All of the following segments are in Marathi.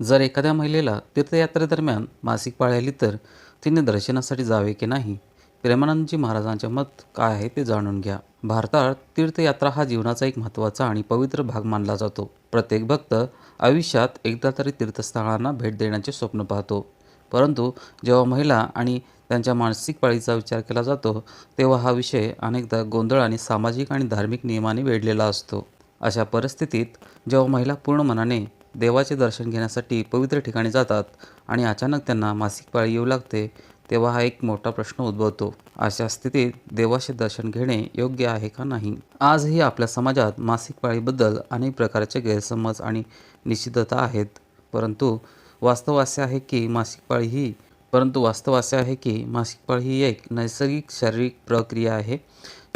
जर एखाद्या महिलेला तीर्थयात्रेदरम्यान मासिक पाळी आली तर तिने दर्शनासाठी जावे की नाही? प्रेमानंदजी महाराजांचे मत काय आहे ते जाणून घ्या. भारतात तीर्थयात्रा हा जीवनाचा एक महत्त्वाचा आणि पवित्र भाग मानला जातो. प्रत्येक भक्त आयुष्यात एकदा तरी तीर्थस्थळांना भेट देण्याचे स्वप्न पाहतो. परंतु जेव्हा महिला आणि त्यांच्या मानसिक पाळीचा विचार केला जातो तेव्हा हा विषय अनेकदा गोंधळ आणि सामाजिक आणि धार्मिक नियमाने वेढलेला असतो. अशा परिस्थितीत जेव्हा महिला पूर्ण मनाने देवाचे दर्शन घेण्यासाठी पवित्र ठिकाणी जातात आणि अचानक त्यांना मासिक पाळी येऊ लागते तेव्हा हा एक मोठा प्रश्न उद्भवतो. अशा स्थितीत देवाचे दर्शन घेणे योग्य आहे का नाही? आजही आपल्या समाजात मासिक पाळीबद्दल अनेक प्रकारचे गैरसमज आणि निश्चितता आहेत परंतु वास्तव असे आहे की मासिक पाळी ही परंतु वास्तव असे आहे की मासिक पाळी ही एक नैसर्गिक शारीरिक प्रक्रिया आहे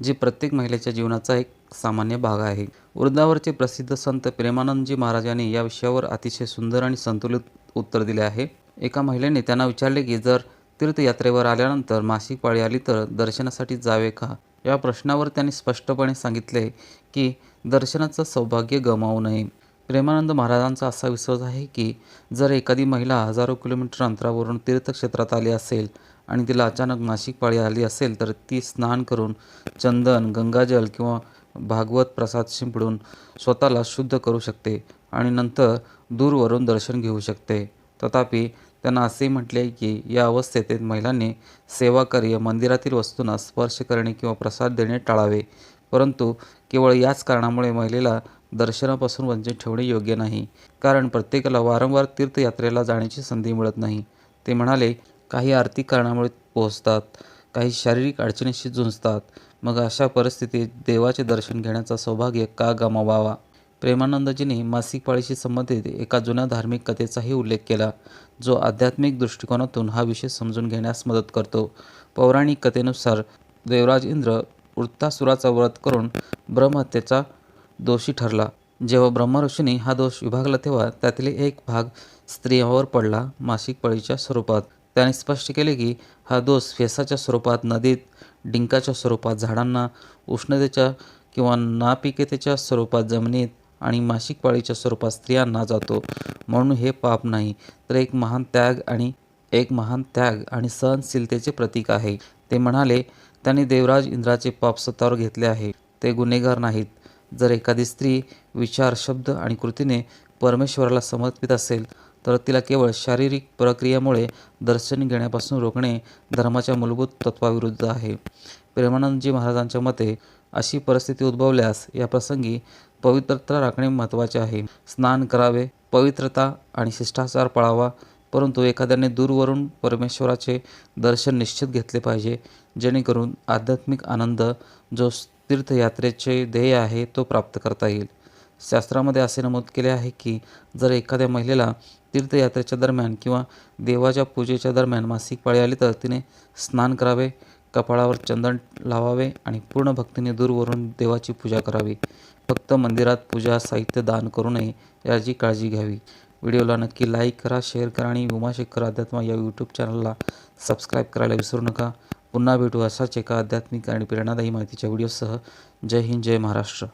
जी प्रत्येक महिलेच्या जीवनाचा एक सामान्य भाग आहे. वृंदावरचे प्रसिद्ध संत प्रेमानंदजी महाराज यांनी या विषयावर अतिशय सुंदर आणि संतुलित उत्तर दिले आहे. एका महिलेने त्यांना विचारले की जर तीर्थयात्रेवर आल्यानंतर मासिक पाळी आली तर दर्शनासाठी जावे का? या प्रश्नावर त्यांनी स्पष्टपणे सांगितले की दर्शनाचं सौभाग्य गमावू नये. प्रेमानंद महाराजांचा असा विश्वास आहे की जर एखादी महिला हजारो किलोमीटर अंतरावरून तीर्थक्षेत्रात आली असेल आणि तिला अचानक मासिक पाळी आली असेल तर ती स्नान करून चंदन गंगाजल किंवा भागवत प्रसाद शिंपडून स्वतःला शुद्ध करू शकते आणि नंतर दूरवरून दर्शन घेऊ शकते. तथापि त्यांना असेही म्हटले की या अवस्थेत महिलांनी सेवाकार्य मंदिरातील वस्तूंना स्पर्श करणे किंवा प्रसाद देणे टाळावे. परंतु केवळ याच कारणामुळे महिलेला दर्शनापासून वंचित ठेवणे योग्य नाही. कारण प्रत्येकाला वारंवार तीर्थयात्रेला जाण्याची संधी मिळत नाही. ते म्हणाले काही आर्थिक कारणामुळे पोहोचतात काही शारीरिक अडचणीशी झुंजतात मग अशा परिस्थितीत देवाचे दर्शन घेण्याचा सौभाग्य का गमावावा? प्रेमानंदजींनी मासिक पाळीशी संबंधित एका जुन्या धार्मिक कथेचाही उल्लेख केला जो आध्यात्मिक दृष्टिकोनातून हा विषय समजून घेण्यास मदत करतो. पौराणिक कथेनुसार देवराज इंद्र वृत्तासुराचा व्रत करून ब्रह्महत्येचा दोषी ठरला. जेव्हा ब्रह्मऋषींनी हा दोष विभागला तेव्हा त्यातील एक भाग स्त्रियांवर पडला मासिक पाळीच्या स्वरूपात. त्याने स्पष्ट केले की हा दोष फेसाच्या स्वरूपात नदीत डिंकाच्या स्वरूपात झाडांना उष्णतेच्या किंवा नापिकतेच्या स्वरूपात जमिनीत आणि मासिक पाळीच्या स्वरूपात स्त्रियांना जातो. म्हणून हे पाप नाही तर एक महान त्याग आणि एक महान त्याग आणि सहनशीलतेचे प्रतीक आहे. ते म्हणाले त्यांनी देवराज इंद्राचे पाप स्वतःवर घेतले आहे. ते गुन्हेगार नाहीत. जर एखादी स्त्री विचार शब्द आणि कृतीने परमेश्वराला समर्पित असेल तर तिला केवळ शारीरिक प्रक्रियेमुळे दर्शन घेण्यापासून रोखणे धर्माच्या मूलभूत तत्वाविरुद्ध आहे. प्रेमानंदजी महाराजांच्या मते अशी परिस्थिती उद्भवल्यास या प्रसंगी पवित्रता राखणे महत्त्वाचे आहे. स्नान करावे पवित्रता आणि शिष्टाचार पाळावा परंतु एखाद्याने दूरवरून परमेश्वराचे दर्शन निश्चित घेतले पाहिजे जेणेकरून आध्यात्मिक आनंद जो तीर्थयात्रेचे ध्येय आहे तो प्राप्त करता येईल. शास्त्रामध्ये असे नमूद केले आहे की जर एखाद्या महिलेला तीर्थयात्रेच्या दरम्यान किंवा देवाच्या पूजेच्या दरम्यान मासिक पाळी आली तर तिने स्नान करावे कपाळावर चंदन लावावे आणि पूर्ण भक्तीने दूरवरून देवाची पूजा करावी. फक्त मंदिरात पूजा साहित्य दान करू नये याची काळजी घ्यावी. व्हिडिओला नक्की लाईक करा शेअर करा आणि उमाशेखर अध्यात्म या यूट्यूब चॅनलला सबस्क्राईब करायला विसरू नका. पुन्हा भेटू असाच एका आध्यात्मिक आणि प्रेरणादायी माहितीच्या व्हिडिओसह. जय हिंद जय महाराष्ट्र.